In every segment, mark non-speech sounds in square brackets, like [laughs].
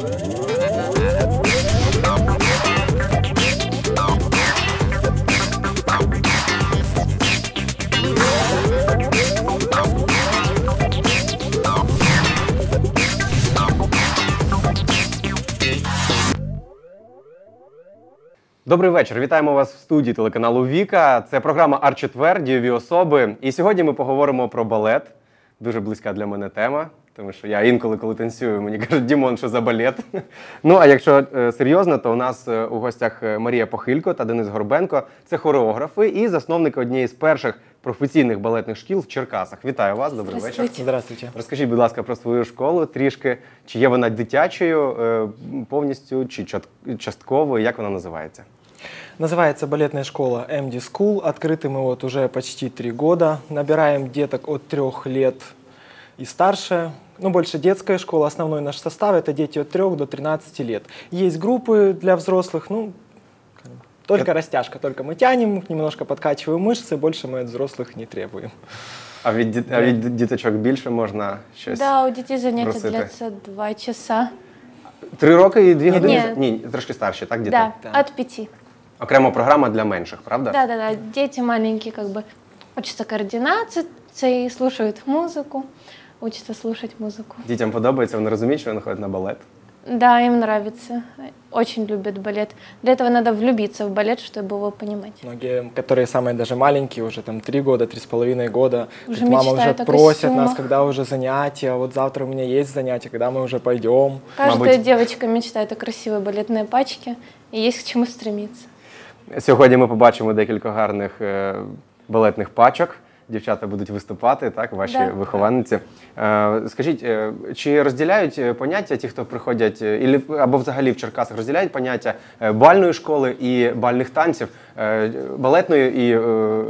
Добрий вечір. Вітаємо вас в студії телеканалу Віка. Це програма Ар-четвер, дієві особи. І сьогодні ми поговоримо про балет. Дуже близька для мене тема, тому що я інколи, коли танцюю, мені [laughs] кажуть, Дімон, що за балет. [laughs] Ну а якщо е, серйозно, то у нас е, у гостях е, Марія Похилько та Денис Горбенко. Це хореографи і засновники однієї з перших професійних балетних шкіл в Черкасах. Вітаю вас, добрий вечір. Здравствуйте. Здравствуйте. Розкажіть, будь ласка, про свою школу трішки. Чи є вона дитячою е, повністю, чи чат- частковою? Як вона називається? Называется балетная школа MD School. Открыты мы вот уже почти три года. Набираем деток от трех лет и старше. Ну, больше детская школа. Основной наш состав – это дети от 3 до 13 лет. Есть группы для взрослых, ну, только растяжка, только мы тянем, немножко подкачиваем мышцы, больше мы от взрослых не требуем. А від, діт- а від діточок більше можна щось? Да, у детей занятия просити? длятся два часа. Три роки і дві години? Ні. Ні, трошки старші, так, діти? Да, Да. от пяти. Окрема програма для менших, правда? Да, да, да. Дети маленькие как бы учатся координации, слушают музыку, учатся слушать музыку. Дітям подобається, вони розуміють, що вони ходять на балет. Да, им нравится. Очень любят балет. Для этого надо влюбиться в балет, чтобы его понимать. Многие, которые самые даже маленькие, уже там три года, три с половиной года, Уже говорят, мама уже мечтают о просит нас, костюмах». когда уже занятия, вот завтра у меня есть занятия, когда мы уже пойдем. Каждая Мабуть. девочка мечтает о красивой балетной пачке, и есть к чему стремиться. Сьогодні ми побачимо декілька гарних е, балетних пачок. Дівчата будуть виступати, так, ваші Да. вихованниці. Е, скажіть, е, чи розділяють е, поняття ті, хто приходять, або взагалі в Черкасах розділяють поняття бальної школи і бальних танців, балетної і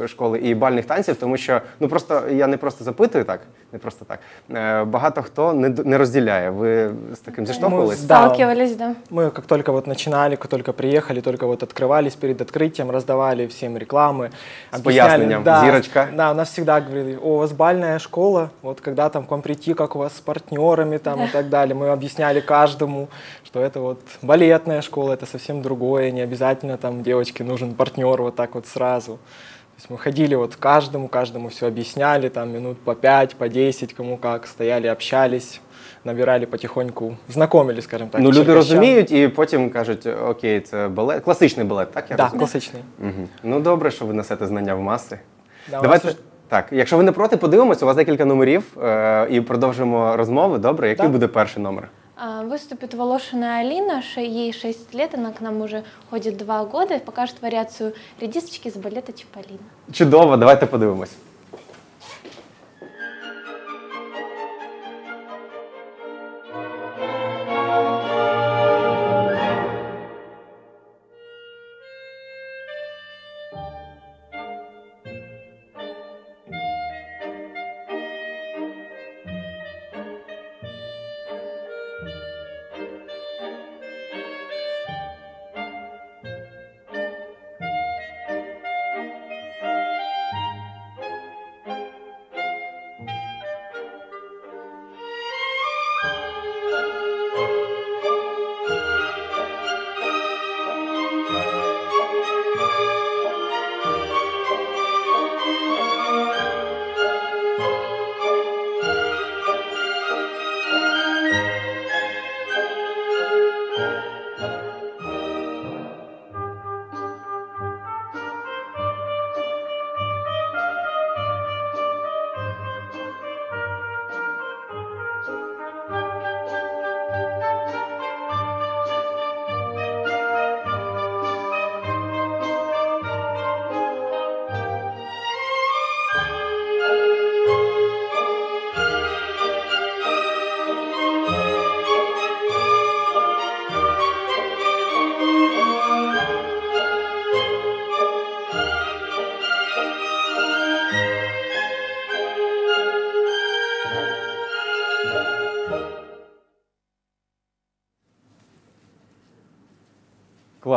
е, школи і бальних танців, тому що ну просто я не просто запитую так, не просто так. Е, багато хто не, д- не розділяє. Ви з таким зіштовхувались? Да. Сталкивались, да. Мы как только вот начинали, как только приехали, только вот открывались перед открытием, раздавали всем рекламы. С пояснением, да, зирочка. Да, у нас всегда говорили, о, у вас бальная школа, вот когда там к вам прийти, как у вас с партнерами там и так далее. Мы объясняли каждому, что это вот балетная школа, это совсем другое, не обязательно там девочке нужен партнер вот так вот сразу. То есть мы ходили вот каждому, каждому все объясняли, там минут по пять, по десять, кому как, стояли, общались, набирали потихоньку, знакомились, скажем так. Ну, люди черкащан. розуміють і потім кажуть, окей, це балет, класичний балет, так? Я Да, розумію? классичный. Угу. Ну добре, що ви несете знання в маси. Да, у Давайте нас уже- так. Якщо ви не проти, подивимось, у вас декілька номерів е, і продовжимо розмову. Добре, який Так. буде перший номер? Выступит Волошина Алина, ей 6 лет, она к нам уже ходит 2 года покажет вариацию редисочки з балета Чиполлино. Чудово, давайте подивимось.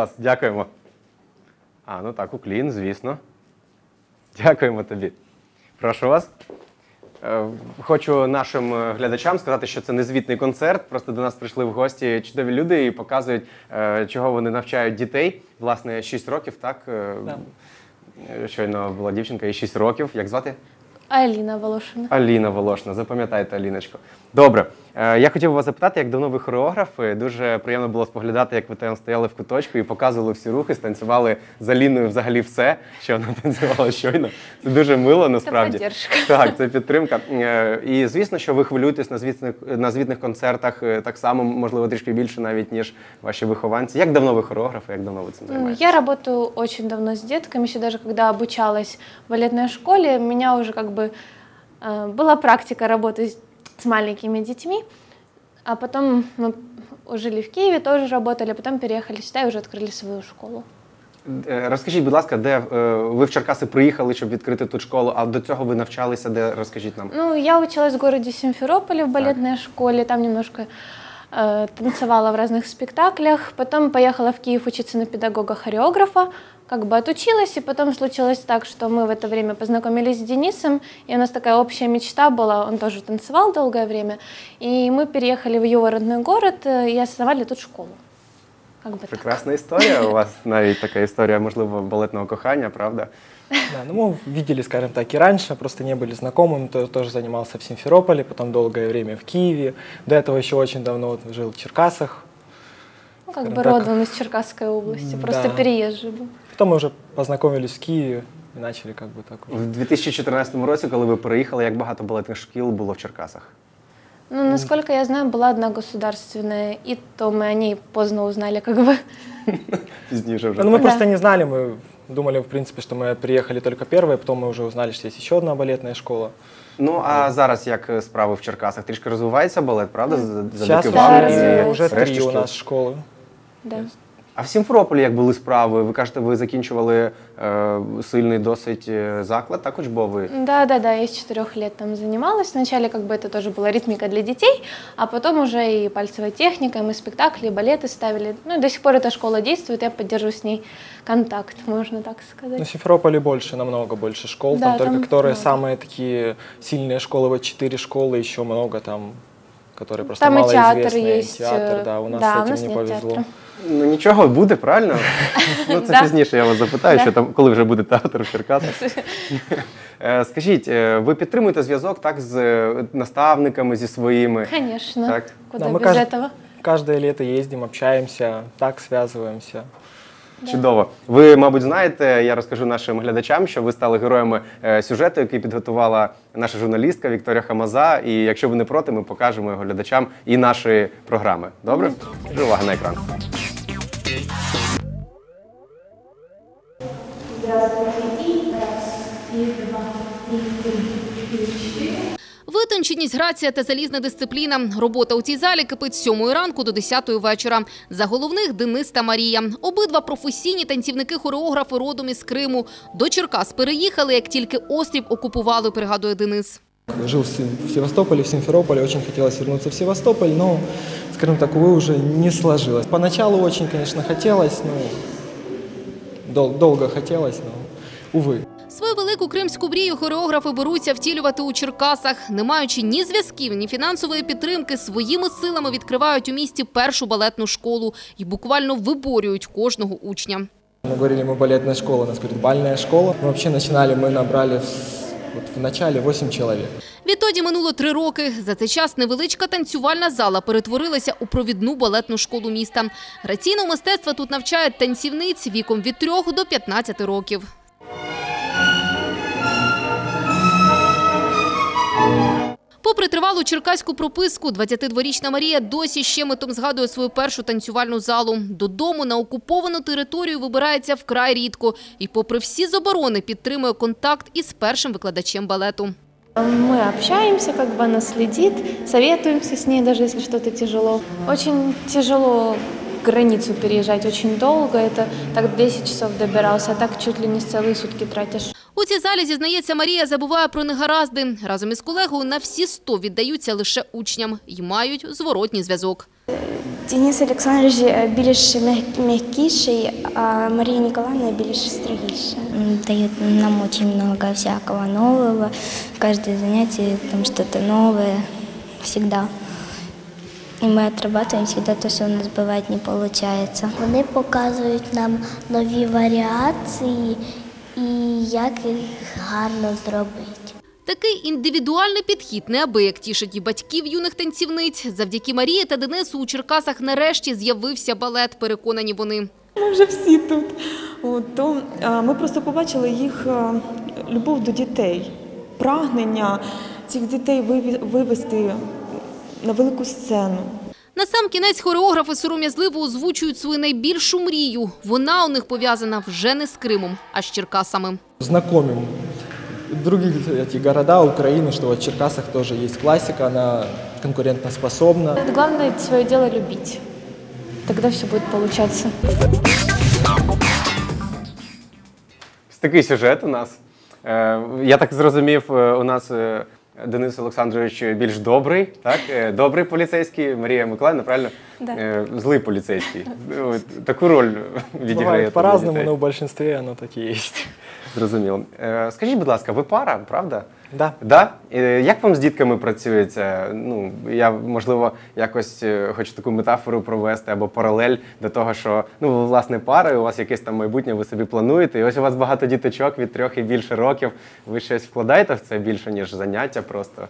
Клас, дякуємо. А, ну так, уклін, звісно. Дякуємо тобі. Прошу вас. Е, Хочу нашим е, глядачам сказати, що це не звітний концерт. Просто до нас прийшли в гості чудові люди і показують, е, чого вони навчають дітей. Власне, 6 років, так? Да. Щойно була дівчинка, і 6 років. Як звати? Алина Волошина. Аліна Волошна, запам'ятайте, Аліночко. Добре, Е, я хотів вас запитати, як давно ви хореографи. Дуже приємно було споглядати, як ви там стояли в куточку і показували всі рухи, станцювали з Аліною взагалі все, що вона [laughs] танцювала щойно. Це дуже мило, насправді. підтримка. Так, це підтримка. Е, І звісно, що ви хвилюєтесь на звітних на звітних концертах е, так само, можливо, трішки більше навіть ніж ваші вихованці. Як давно ви хореографи? Як давно ви цим Ну, займаєтесь? Я работаю очень давно с детками, еще даже когда обучалась в балетной школе, у меня уже как бы э, была практика работы с- с маленькими детьми, а потом мы жили в Киеве, тоже работали, а потом переехали сюда и уже открыли свою школу. Е, Розкажіть, будь ласка, де е, ви в Черкаси приїхали, щоб відкрити тут школу? А до цього ви навчалися? Де розкажіть нам? Ну, я училась в городе Симферополе в балетной школе, там немножко э, танцевала в разных спектаклях, потом поехала в Киев учиться на педагога-хореографа, как бы отучилась, и потом случилось так, что мы в это время познакомились с Денисом, и у нас такая общая мечта была, он тоже танцевал долгое время, и мы переехали в его родной город э, и основали тут школу. Как бы так. Прекрасна історія. У вас навіть така історія, можливо, балетного кохання, правда? Да, ну мы видели, скажем так, и раньше, просто не были знакомыми. То, тоже занимался в Симферополе, потом долгое время в Киеве. До этого еще очень давно вот жил в Черкасах. Ну, как скажем бы так. родом из Черкасской области, просто Да. переезжий был. Потом мы уже познакомились в Киеве и начали как бы так. вот. В 2014 році, коли ви приїхали, як багато балетних шкіл було в Черкасах? Ну, насколько я знаю, была одна государственная, и то мы о ней поздно узнали, как бы. [laughs] Пізніше вже. Ну, мы Да. просто не знали, мы думали, в принципе, что мы приехали только первые, потом мы уже узнали, что есть еще одна балетная школа. Ну а зараз як е, справи в Черкасах? Трішки розвивається балет, правда? З- Сейчас Завдяки Да, вам развивается. і уже решті три у шкіл. нас школы. Да. А в Сімферополі як були справи? Ви кажете, ви закінчували е, сильний досить е, заклад, так учбовий? Да, да, да, я с четырех лет там занималась. Вначале как бы это тоже была ритмика для детей, а потом уже и пальцевая техника, и мы спектакли, и балеты ставили. Ну и до сих пор эта школа действует, я поддерживаю с ней контакт, можно так Ну, в сказать. Симферополе больше, намного больше школ. Да, там только там которые много. самые такие сильные школы, вот четыре школы, еще много там, которые просто Там и театр малоизвестные. есть. Театр, э, да, у нас да, с у этим нас не нет повезло. театра. Ну нічого буде, правильно? Ну це Да. [laughs] пізніше я вас запитаю, Да. що там, коли вже буде театр в Черкасах. [laughs] Е, Скажіть, е, ви підтримуєте зв'язок так з е, наставниками, зі своїми? Конечно, Так. куда Да, мы без кажд- этого. Каждое лето ездим, общаемся, так связываемся. Чудово. Ви, мабуть, знаєте, я розкажу нашим глядачам, що ви стали героями е, сюжету, який підготувала наша журналістка Вікторія Хамаза. І якщо ви не проти, ми покажемо його глядачам і нашої програми. Добре? Увага на екран. Витонченість, грація та залізна дисципліна. Робота у цій залі кипить з 7 ранку до 10 вечора. За головних Денис та Марія. Обидва професійні танцівники-хореографи родом із Криму. До Черкас переїхали, як тільки острів окупували, пригадує Денис. Жил в Севастополе, в Симферополе, очень хотелось вернуться в Севастополь, но, скажем так, увы, уже не сложилось. Поначалу очень, конечно, хотелось, но дол- долго хотелось, но, увы. Свою велику кримську мрію хореографи беруться втілювати у Черкасах. Не маючи ні зв'язків, ні фінансової підтримки, своїми силами відкривають у місті першу балетну школу і буквально виборюють кожного учня. Мы говорили, мы балетная школа, у нас говорит, бальная школа. Мы вообще начинали, мы набрали в, вот в начале 8 человек. Відтоді минуло три роки. За цей час невеличка танцювальна зала перетворилася у провідну балетну школу міста. Граційного мистецтва тут навчають танцівниць віком від 3 до 15 років. Попри тривалу черкаську прописку, 22-річна Марія досі щемитом згадує свою першу танцювальну залу. Додому на окуповану територію вибирається вкрай рідко. І попри всі заборони підтримує контакт із першим викладачем балету. Мы общаемся, как бы она следит, советуемся с ней, даже если что-то тяжело. Очень тяжело границу переезжать, очень долго. Это так 10 часов добирался, а так чуть ли не с целые сутки тратишь. У цій залі, зізнається, Марія забуває про негаразди. Разом із колегою на всі 100 віддаються лише учням і мають зворотній зв'язок. Денис Олександрович е, більш м'як- м'якіший, а Марія Ніколаївна більш строгіша. М, Дают нам очень много всякого нового. Каждое занятие там что-то новое всегда. И мы отрабатываем всегда то, что у нас бывает не получается. Вони показують нам нові варіації і як їх гарно зробити. Такий індивідуальний підхід неабияк тішить і батьків юних танцівниць. Завдяки Марії та Денису у Черкасах нарешті з'явився балет, переконані вони. Ми вже всі тут. От, то, ми просто побачили їх любов до дітей, прагнення цих дітей вивести на велику сцену. На сам кінець хореографи сором'язливо озвучують свою найбільшу мрію. Вона у них пов'язана вже не з Кримом, а з Черкасами. Знакомим другие эти города Украины, что в Черкасах тоже есть классика, она конкурентоспособна. Главное свое дело любить. Тогда все будет получаться. Такий сюжет у нас. Е, Я так зрозумів, е, у нас е, Денис Олександрович більш добрий, так? Е, Добрий поліцейський, Марія Миколаївна, правильно? Да. Е, Злий поліцейський. Таку роль відіграє. По-разному, але в більшості воно так і есть. Зрозуміло. Е, Скажіть, будь ласка, ви пара, правда? Да. Да? Е, Як вам з дітками працюється? Ну, я, можливо, якось е, хочу таку метафору провести або паралель до того, що ну, ви, власне, пара, і у вас якесь там майбутнє, ви собі плануєте, і ось у вас багато діточок від трьох і більше років. Ви щось вкладаєте в це більше, ніж заняття просто?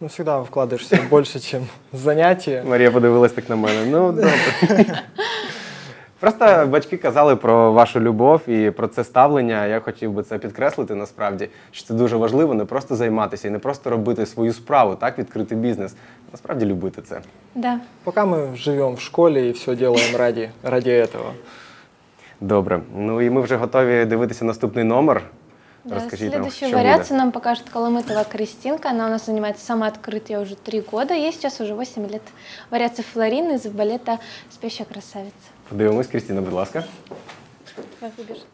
Ну, всегда вкладываешься больше, чем [laughs] занятия. Марія подивилась так на мене. Ну, добре. [laughs] Просто батьки казали про вашу любов і про це ставлення. Я хотів би це підкреслити насправді, що це дуже важливо не просто займатися і не просто робити свою справу, так, відкрити бізнес. Насправді любити це. Да. Пока мы живем в школе и все делаем ради, ради этого. Добре. Ну і ми вже готові дивитися наступний номер. Да, Розкажіть нам, следующую що вариацию нам покажет Коломытова Кристинка. Она у нас занимается самооткрытие уже три года. Ей сейчас уже 8 лет. Вариация Флорины из балета «Спящая красавица». Подивимось, Крістіна, будь ласка. Як выбежит?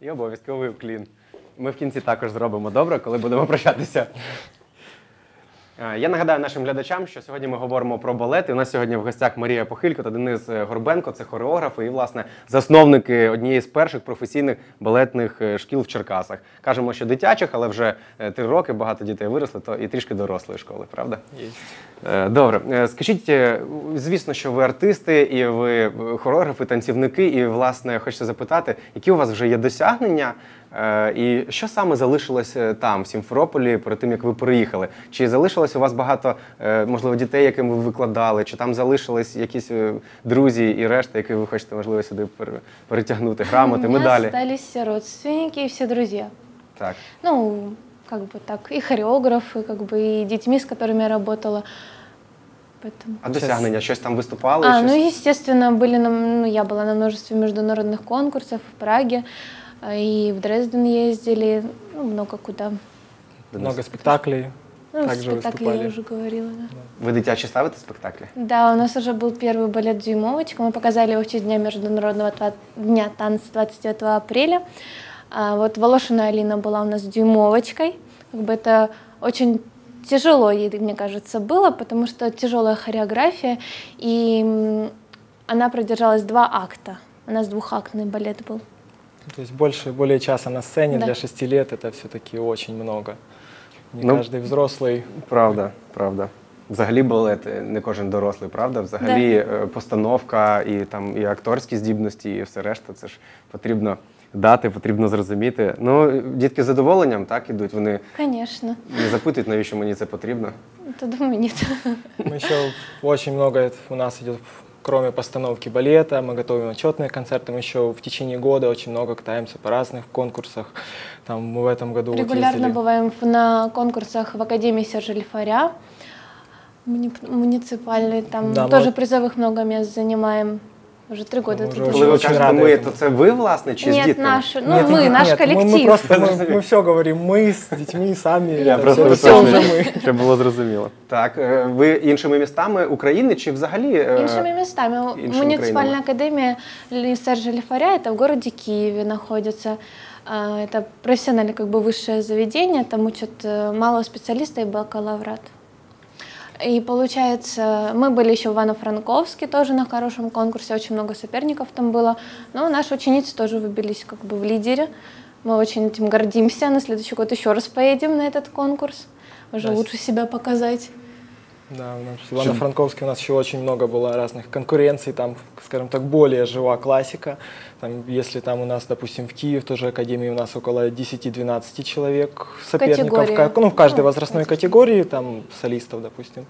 І обов'язковий клін. Ми в кінці також зробимо добре, коли будемо прощатися. Е, Я нагадаю нашим глядачам, що сьогодні ми говоримо про балет. І у нас сьогодні в гостях Марія Похилько та Денис е, Горбенко, це хореографи і, власне, засновники однієї з перших професійних балетних е, шкіл в Черкасах. Кажемо, що дитячих, але вже три роки багато дітей виросли, то і трішки дорослої школи, правда? Е, Добре, скажіть, звісно, що ви артисти, і ви хореографи, танцівники, і власне хочеться запитати, які у вас вже є досягнення, і що саме залишилось е, там, в Сімферополі, перед тим як ви приїхали? Чи залишилось у вас багато, е, можливо, дітей, яким ви викладали, чи там залишились якісь е, друзі і решта, які ви хочете, можливо, сюди пере- перетягнути, грамоти, У меня медалі? остались все родственники и все друзья. Так. Ну, как бы так, и хореографы, как бы и детьми, с которыми я работала. Поэтому... А досягнення? Щось там виступали? А, щось? ну, естественно, были на, ну, я была на множестве международных конкурсов в Праге, а, И в Дрезден ездили, ну, много куда. Много спектаклей. Ну, Также спектакли я выступали. уже говорила, да. Ви дитячі ставите спектаклі? Да, у нас уже был первый балет «Дюймовочка». Мы показали его в честь Дня Международного тва- дня танца 29 апреля. А вот Волошина Алина была у нас «Дюймовочкой». Как бы это очень тяжело ей, мне кажется, было, потому что тяжелая хореография, и она продержалась два акта. У нас двухактный балет был. То есть больше, более часа на сцене Да. для шести лет это все-таки очень много. Не Ну, каждый взрослый Правда, правда. Взагалі балет е, не кожен дорослий, правда? Взагалі е, постановка і там і акторські здібності, і все решта. Це ж потрібно дати, потрібно зрозуміти. Ну, дітки з задоволенням так ідуть. Вони Конечно. не запитують, навіщо мені це потрібно. Это, думаю, нет. Мы еще очень много это у нас идет, кроме постановки балета, мы готовим отчетные концерты, мы еще в течение года очень много катаемся по разных конкурсах. Там мы в этом году вот Регулярно ездили. бываем на конкурсах в Академии Сержа Лифаря, муни- муниципальный, там Да, мы тоже вот- призовых много мест занимаем. Уже три года Мы тут уже Коли ви очень кажете рады ми, этому. то це ви, власне, чи з Нет, дітками? наши, ну Нет, мы, нет, наш нет, мы- коллектив. Мы, просто мы, мы все говорим, мы с детьми сами. Я это просто всё- всё уточнюю, уже мы. щоб було зрозуміло. Так, е, ви іншими містами України чи взагалі? е, Іншими местами. іншими Муниципальная країнами. академия Ли- Сержа Лифаря это в городе Киеве находится. А, Это профессиональное как бы высшее заведение, там учат э, малого специалиста и бакалаврат. И получается, мы были еще в Ивано-Франковске тоже на хорошем конкурсе, очень много соперников там было. Но наши ученицы тоже выбились как бы в лидере. Мы очень этим гордимся. На следующий год еще раз поедем на этот конкурс. Уже Да. лучше себя показать. Да, у нас в Ивано-Франковске у нас еще очень много было разных конкуренций, там, скажем так, более жива классика. Там, если там у нас, допустим, в Киев, тоже академии у нас около 10-12 человек соперников, Категории. как- ну, в каждой Ну, возрастной категории, там, солистов, допустим.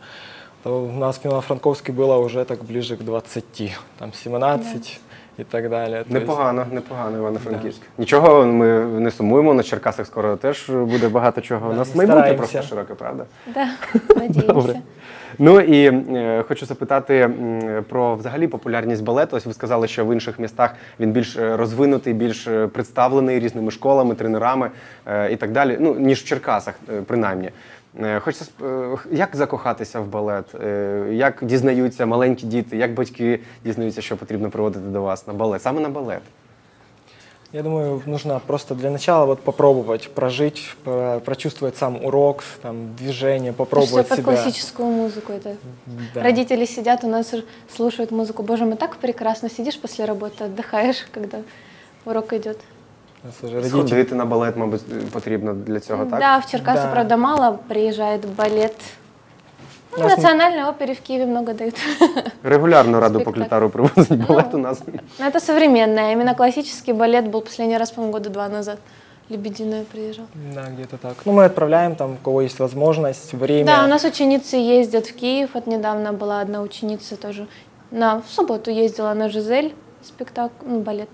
То у нас в Ивано-Франковске было уже так ближе к 20, там, 17 и так далее. То есть- Непогано, непогано, Івано-Франківськ. Нічого, ми не сумуємо, на Черкасах скоро теж буде багато чого. У нас майбутнє просто широке, правда? Да, [laughs] надеемся. Ну і е, хочу запитати м, про взагалі популярність балету. Ось ви сказали, що в інших містах він більш е, розвинутий, більш е, представлений різними школами, тренерами е, і так далі. Ну ніж в Черкасах, е, принаймні. Е, Хочеться е, як закохатися в балет, як дізнаються маленькі діти, як батьки дізнаються, що потрібно приводити до вас на балет, саме на балет. Я думаю, нужно просто для начала вот попробовать прожить, про- прочувствовать сам урок, там, движение, Все попробовать под себя. классическую музыку. Это Да. Родители сидят у нас, слушают музыку. Боже мой, так прекрасно сидишь после работы, отдыхаешь, когда урок идет. Уже родители Сходити на балет, мабуть, потрібно для цього, так? Да, в Черкасы, Да. правда, мало приезжает балет. Ну, Нас не- национальной опере в Киеве много дают. [laughs] Регулярно раду Спектакль. поклітару привозить балет у нас. Но это современное. Именно классический балет был последний раз, по-моему, года два назад. Лебединая приезжал. Да, где-то так. Ну, мы отправляем там, у кого есть возможность, время. Да, у нас ученицы ездят в Киев. Вот недавно была одна ученица тоже. На, в субботу ездила на Жизель спектакль, ну, балет.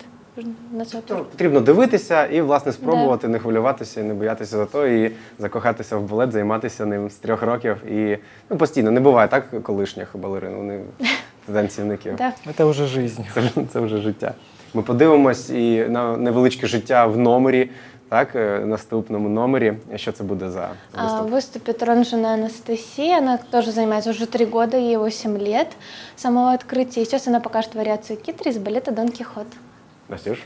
На цю оперу. Ну, Потрібно дивитися і, власне, спробувати, не хвилюватися, і не боятися за то, і закохатися в балет, займатися ним з трьох років. І ну, постійно не буває так колишніх балерин, вони [laughs] танцівників. Ну, Да. Ну, Это уже жизнь. Це, ж- це вже життя. Ми подивимось і на невеличке життя в номері, так, е, наступному номері. Що це буде за А, виступ? Выступит Ронжина Анастасия, она тоже занимается уже три года, ей 8 лет с самого открытия. Сейчас она покажет вариацию Китри из балета Дон Кихот. Настюш?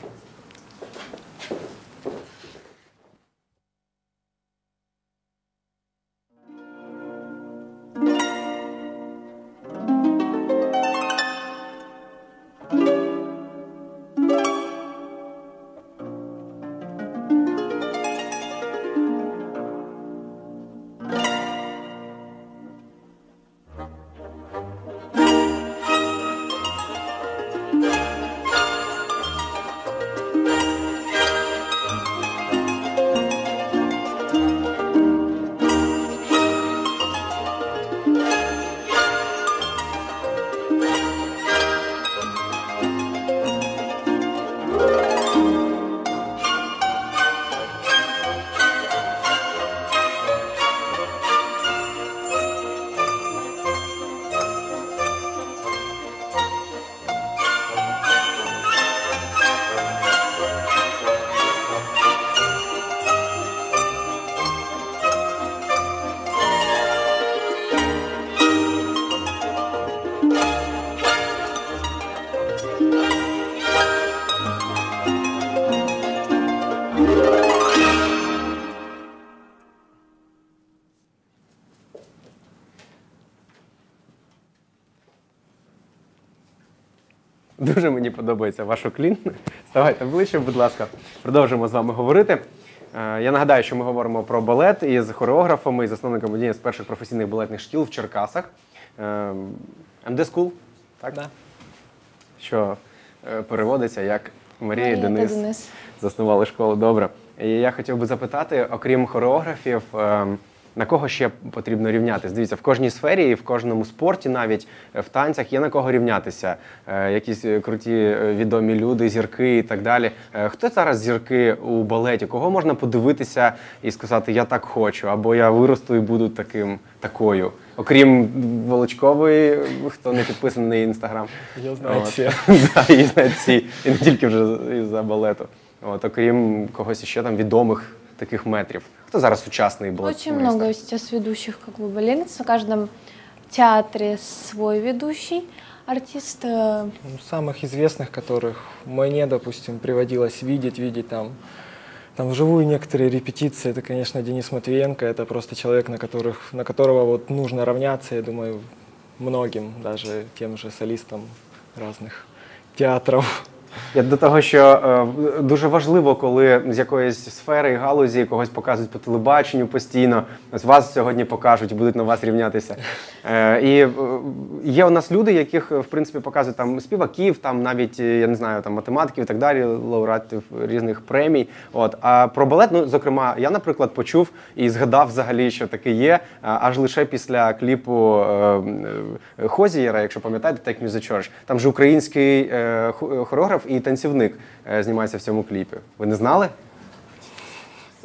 Мені подобається ваш уклін. Ставайте ближче, будь ласка. Продовжимо з вами говорити. Е, Я нагадаю, що ми говоримо про балет із хореографами і засновником однієї з перших професійних балетних шкіл в Черкасах. Е, MD School, так? Да. Що е, переводиться як Марія і Денис, Денис. заснували школу. Добре. І я хотів би запитати, окрім хореографів, е, на кого ще потрібно рівнятися? Дивіться, в кожній сфері і в кожному спорті, навіть е, в танцях, є на кого рівнятися. Е, Якісь е, круті відомі люди, зірки і так далі. Е, Хто зараз зірки у балеті? Кого можна подивитися і сказати Я так хочу, або я виросту і буду таким такою? Окрім Волочкової, хто не підписаний на її інстаграм. [laughs] Да, її знають всі, і не тільки вже із-за балету. От, окрім когось ще там відомих таких метрів. Хто зараз сучасний балет? Очень много сейчас ведущих как бы балерин. В каждом театре свой ведущий артист. Э, Ну, Самых известных, которых мне, допустим, приводилось видеть, видеть там, там вживую некоторые репетиции, это, конечно, Денис Матвиенко, это просто человек, на, которых, на которого вот нужно равняться, я думаю, многим, даже тем же солистам разных театров. Я до того, що е, дуже важливо, коли з якоїсь сфери, галузі когось показують по телебаченню постійно. Ось вас сьогодні покажуть будуть на вас рівнятися. Е, і е, є у нас люди, яких е, в принципі показують там співаків, там навіть е, я не знаю, там математиків і так далі, лауреатів різних премій. От а про балет, ну зокрема, я, наприклад, почув і згадав взагалі, що таке є, а, аж лише після кліпу е, е, Хозієра, якщо пам'ятаєте, Take Me The. Там же український е, хореограф і танцівник е, знімається в цьому кліпі. Ви не знали?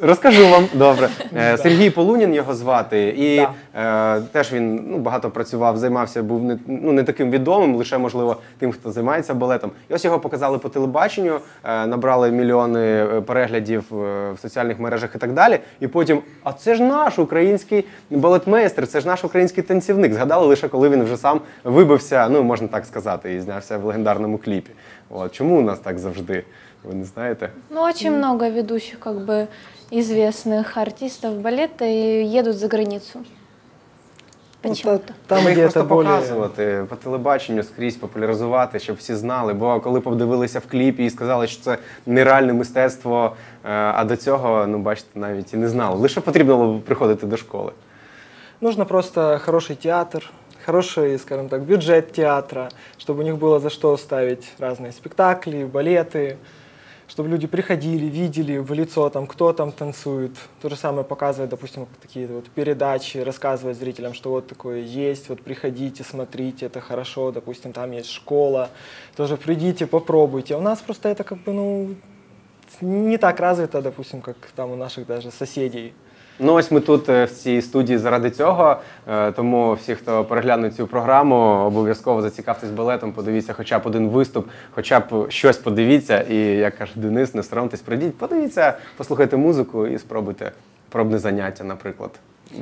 Розкажу вам [laughs] добре. Е, Сергій Полунін його звати, і е, теж він ну, багато працював, займався, був не, ну, не таким відомим, лише можливо тим, хто займається балетом. І ось його показали по телебаченню, е, набрали мільйони е, переглядів е, в соціальних мережах і так далі. І потім, а це ж наш український балетмейстер, це ж наш український танцівник. Згадали лише коли він вже сам вибився, ну можна так сказати, і знявся в легендарному кліпі. От чому у нас так завжди? Ви не знаєте? ну, очень много ведущих как бы известных артистов балета и едут за границу. Ну, Почему-то. та- там, Треба їх где просто это более... показувати по телебаченню скрізь популяризувати, щоб всі знали. Бо коли подивилися в кліпі і сказали, що це нереальне мистецтво, е, а до цього, ну бачите, навіть і не знали. Лише потрібно було приходити до школи. Нужно просто хороший театр, хороший, скажем так, бюджет театра, чтобы у них было за что ставить разные спектакли, балеты, Чтобы люди приходили, видели в лицо, там, кто там танцует. То же самое показывать, допустим, такие вот передачи, рассказывать зрителям, что вот такое есть, вот приходите, смотрите, это хорошо, допустим, там есть школа, тоже придите, попробуйте. А у нас просто это как бы, ну, не так развито, допустим, как там у наших даже соседей. Ну ось ми тут е, в цій студії заради цього. Е, Тому всі, хто перегляне цю програму, обов'язково зацікавтесь балетом, подивіться хоча б один виступ, хоча б щось подивіться. І як каже Денис, не соромтесь, прийдіть, подивіться, послухайте музику і спробуйте пробне заняття, наприклад,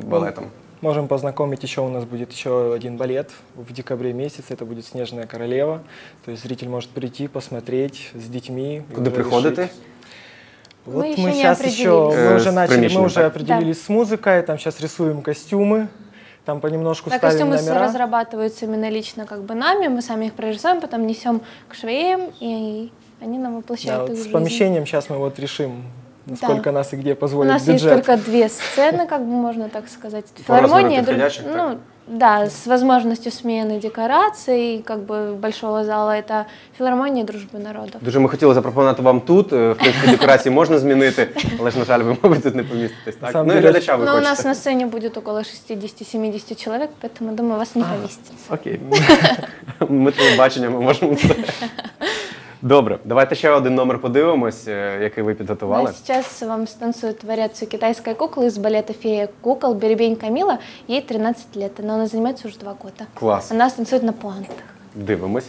балетом. Можем познакомить еще, у нас будет еще один балет в декабре месяце, это будет «Снежная королева». То есть зритель может прийти, посмотреть с детьми. и Куди приходити? решить. Мы Вот еще мы не сейчас еще, определились. мы Э, уже начали, мы уже определились с музыкой, там сейчас рисуем костюмы, там понемножку Да, ставим костюмы номера. разрабатываются именно лично как бы нами, мы сами их прорисуем, потом несем к швеям, и они нам Да, воплощают вот их в с помещением сейчас мы вот решим, насколько нас и где У позволит нас бюджет. есть только две сцены, как бы можно так сказать. Филармония, друг- ну, да, с возможностью смены декораций, как бы большого зала, это филармония дружбы народов. Дуже ми хотіли запропонувати вам тут. Е, В принципі, декорації можна змінити, але ж, на жаль, ви, мабуть, тут не поміститесь. Так? самом Ну і деле- глядача ви Но у хочете. нас на сцене будет около 60-70 человек, поэтому, думаю, вас не поместится. Окей. [laughs] Ми телебачення, ми можемо це. Добре, давайте ще один номер подивимось, е, який ви підготували. а сейчас вам станцует вариацию китайской куклы из балета «Фея кукол» Беребень Камила. Ей 13 лет, но она занимается уже два года. Клас. Она станцует на пуантах. Дивимось.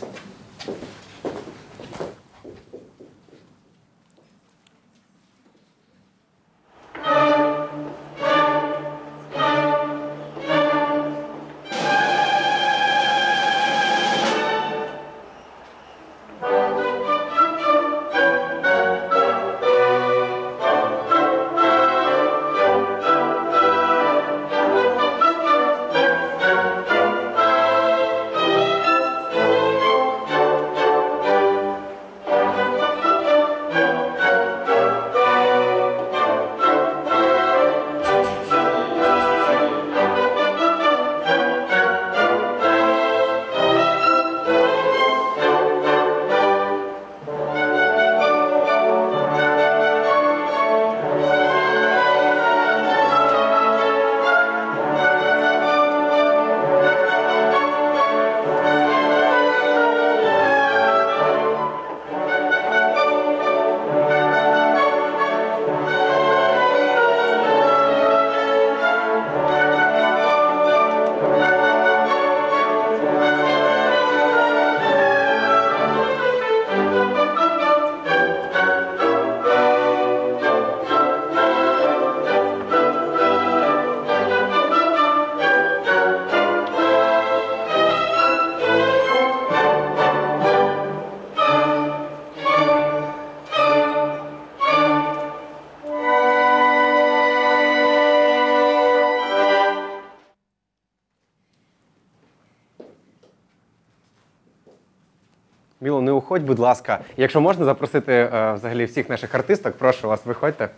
Виходь, будь ласка. Якщо можна запросити е, взагалі всіх наших артисток, прошу вас, виходьте.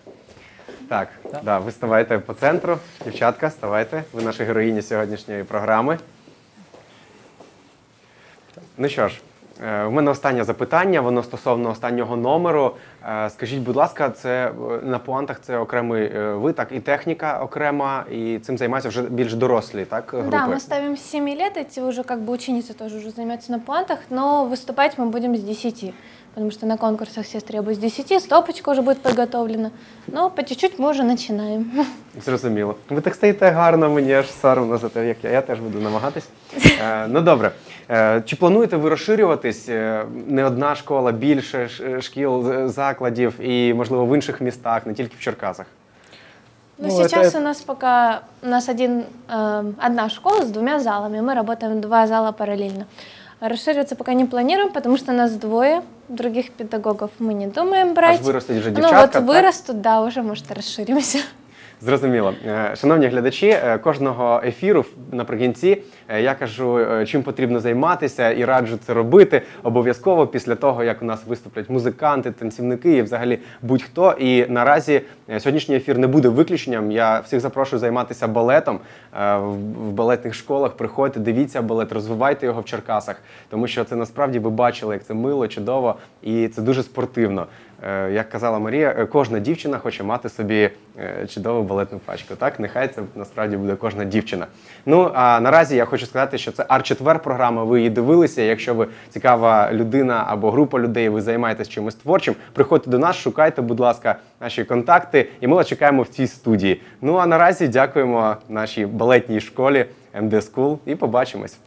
Так, да, ви ставайте по центру. Дівчатка, ставайте. Ви наші героїні сьогоднішньої програми. Ну що ж, е, в мене останнє запитання, воно стосовно останнього номеру. Е, Скажіть, будь ласка, це е, на пуантах це окремий е, вид, так, і техніка окрема, і цим займаються вже більш дорослі, так, групи? Да, мы ставим с 7 лет, эти уже как бы ученицы тоже уже занимаются на пуантах, но выступать мы будем с 10, потому что на конкурсах все требуют с 10, стопочка уже будет подготовлена, но по чуть-чуть мы уже начинаем. [laughs] Зрозуміло. Ви так стоїте гарно, мені аж соромно за те, як я. Я теж буду намагатись. [laughs] Е, ну добре. Е, чи плануєте ви розширюватись? Е, не одна школа, більше ш- шкіл, е, закладів і, можливо, в інших містах, не тільки в Черкасах? Ну, Ну, сейчас это- у нас пока у нас один, эм, одна школа с двумя залами. Мы работаем два зала параллельно. Расшириваться пока не планируем, потому что нас двое. Других педагогов мы не думаем брать. Аж вырастет же девчатка. ну вот так? вырастут, да, уже может расширимся. Зрозуміло. Е, Шановні глядачі, е, кожного ефіру наприкінці е, я кажу, чим потрібно займатися і раджу це робити обов'язково після того, як у нас виступлять музиканти, танцівники і взагалі будь-хто. І наразі сьогоднішній ефір не буде виключенням. Я всіх запрошую займатися балетом в балетних школах. Приходьте, дивіться балет, розвивайте його в Черкасах, тому що це насправді ви бачили, як це мило, чудово і це дуже спортивно. Е, Як казала Марія, е, кожна дівчина хоче мати собі е, чудову балетну пачку. Так, нехай це насправді буде кожна дівчина. Ну а наразі я хочу сказати, що це арт-четвер програма. Ви її дивилися. Якщо ви цікава людина або група людей, ви займаєтесь чимось творчим. Приходьте до нас, шукайте, будь ласка, наші контакти, і ми вас чекаємо в цій студії. Ну а наразі дякуємо нашій балетній школі МД School і побачимось.